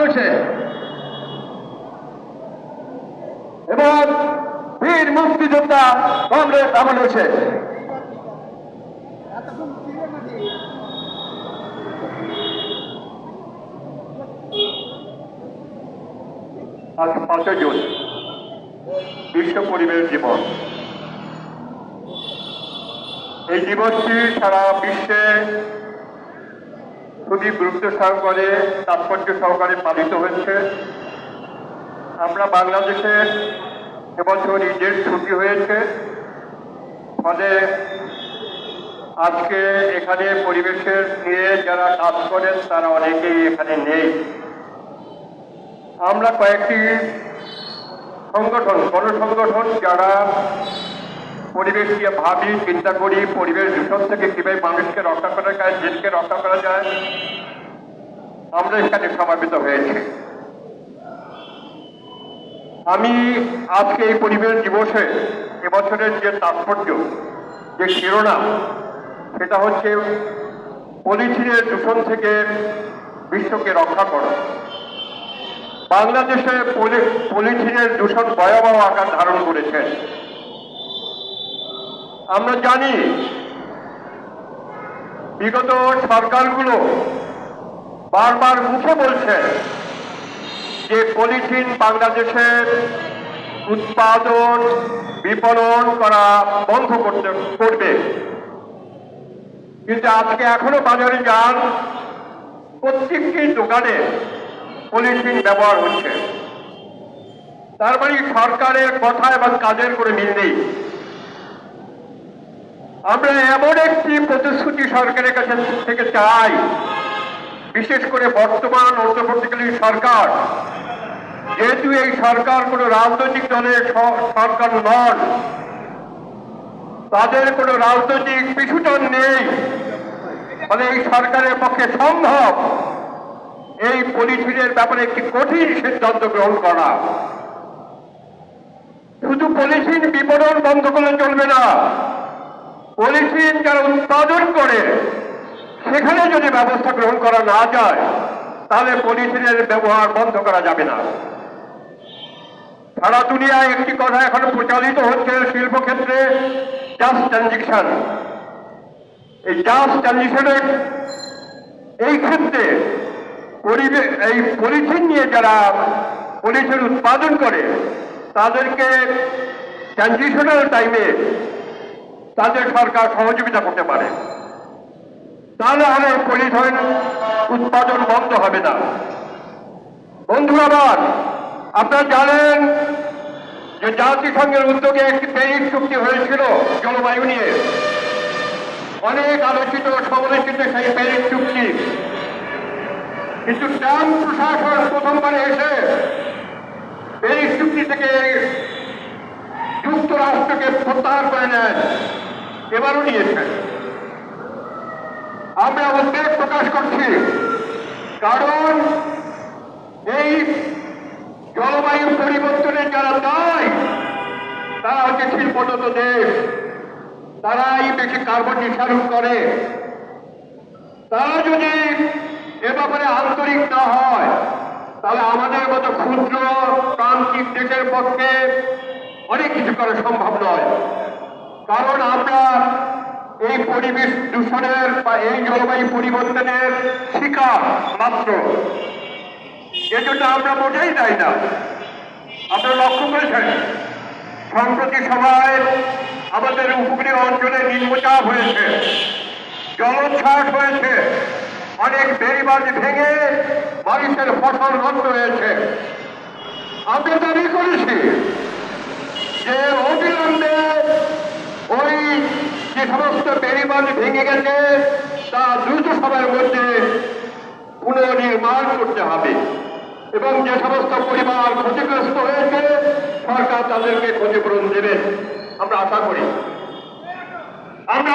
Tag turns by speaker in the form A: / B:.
A: হয়েছে। এবং বীর মুক্তিযোদ্ধা কংগ্রেস আমল হয়েছে। আজ পাঁচই জুন, বিশ্ব পরিবেশ দিবস। এই দিবসটি সারা বিশ্বে খুবই গুরুত্ব সহকারে তাৎপর্য সহকারে পালিত হয়েছে। আমরা বাংলাদেশের এবছর ঈদের ছুটি হয়েছে। ফলে আজকে এখানে পরিবেশের নিয়ে যারা কাজ করেন, তারা অনেকেই এখানে নেই। আমরা কয়েকটি সংগঠন, গণসংগঠন যারা পরিবেশ নিয়ে ভাবি, চিন্তা করি, পরিবেশ দূষণ থেকে কীভাবে মানুষকে রক্ষা করা যায় দেশকে রক্ষা করা যায়। আমরা এখানে সমাবেত হয়েছি। আমি আজকে এই পরিবেশ দিবসে এবছরের যে তাৎপর্য, যে শিরোনাম, সেটা হচ্ছে পলিথিনের দূষণ থেকে বিশ্বকে রক্ষা করা। বাংলাদেশে পলিথিনের দূষণ ভয়াবহ আকার ধারণ করেছে। আমরা জানি বিগত সরকারগুলো বারবার মুখে বলছে যে পলিথিন বাংলাদেশের উৎপাদন, বিপণন করা বন্ধ করতে, করবে। কিন্তু আজকে এখনও বাজারে যান, প্রত্যেকটি দোকানে পলিথিন ব্যবহার হচ্ছে। তার মানে সরকারের কথা এবং কাজের করে মিল নেই। আমরা এমন একটি প্রতিশ্রুতি সরকারের কাছে থেকে চাই, বিশেষ করে বর্তমান অন্তর্বর্তীকালীন সরকার। যেহেতু এই সরকার কোনো রাজনৈতিক দলের সরকার নন, তাদের কোনো রাজনৈতিক পিছুটন নেই, ফলে এই সরকারের পক্ষে সম্ভব এই পলিথিনের ব্যাপারে একটি কঠিন সিদ্ধান্ত গ্রহণ করা। শুধু পলিথিন বিপণন বন্ধ করলে চলবে না পলিথিন যারা উৎপাদন করে, সেখানে যদি ব্যবস্থা গ্রহণ করা না যায়, তাহলে পলিথিনের ব্যবহার বন্ধ করা যাবে না। সারা দুনিয়ায় একটি কথা এখন প্রচারিত হচ্ছে, শিল্পক্ষেত্রে জাস্ট ট্রানজিকশন এই জাস্ট ট্রানজিশনের এই ক্ষেত্রে পরিবেশ এই পলিথিন নিয়ে যারা পলিথিন উৎপাদন করে, তাদেরকে ট্রানজিশনাল টাইমে তাদের সরকার সহযোগিতা করতে পারে। তাহলে হলে পলিথিন উৎপাদন বন্ধ হবে না। বন্ধুরা, আবার আপনারা জানেন যে জাতিসংঘের উদ্যোগে একটি প্যারিস চুক্তি হয়েছিল জলবায়ু নিয়ে। অনেক আলোচিত, সমালোচিত সেই প্যারিস চুক্তি। কিন্তু ট্রাম্প প্রশাসন প্রথমবারে এসে প্যারিস চুক্তি থেকে যুক্তরাষ্ট্রকে প্রত্যাহার করে নেন। এবারও নিয়েছেন আমরা উদ্বেগ প্রকাশ করছি, কারণ এই জলবায়ু পরিবর্তনের যারা দায়, তারা হচ্ছে শিল্পোন্নত দেশ। তারাই বেশি কার্বন নিঃসারণ করে। তারা যদি এ ব্যাপারে আন্তরিক না হয়, তাহলে আমাদের মতো ক্ষুদ্র প্রান্তিক দেশের পক্ষে অনেক কিছু করা সম্ভব নয়। কারণ আমরা এই পরিবেশ দূষণের বা এই জলবায়ু পরিবর্তনের শিকার মাত্র। এজন্য আমরা মোটেই যাই না। আপনারা লক্ষ্য করেছেন, সম্প্রতি সময় আমাদের উপকূলীয় অঞ্চলে নিম্নচাপ হয়েছে, জলোচ্ছ্বাস হয়েছে, অনেক বেড়িবাঁধ ভেঙে মানুষের ফসল নষ্ট হয়েছে। আমরা দাবি করেছি যে অবিলম্বে যে সমস্ত বেড়িবাঁধ ভেঙে গেছে, তা দ্রুত সময়ের মধ্যে পুনর্নির্মাণ করতে হবে। এবং যে সমস্ত পরিবার ক্ষতিগ্রস্ত হয়েছে, সরকার তাদেরকে ক্ষতিপূরণ দেবে আমরা আশা করি। আমরা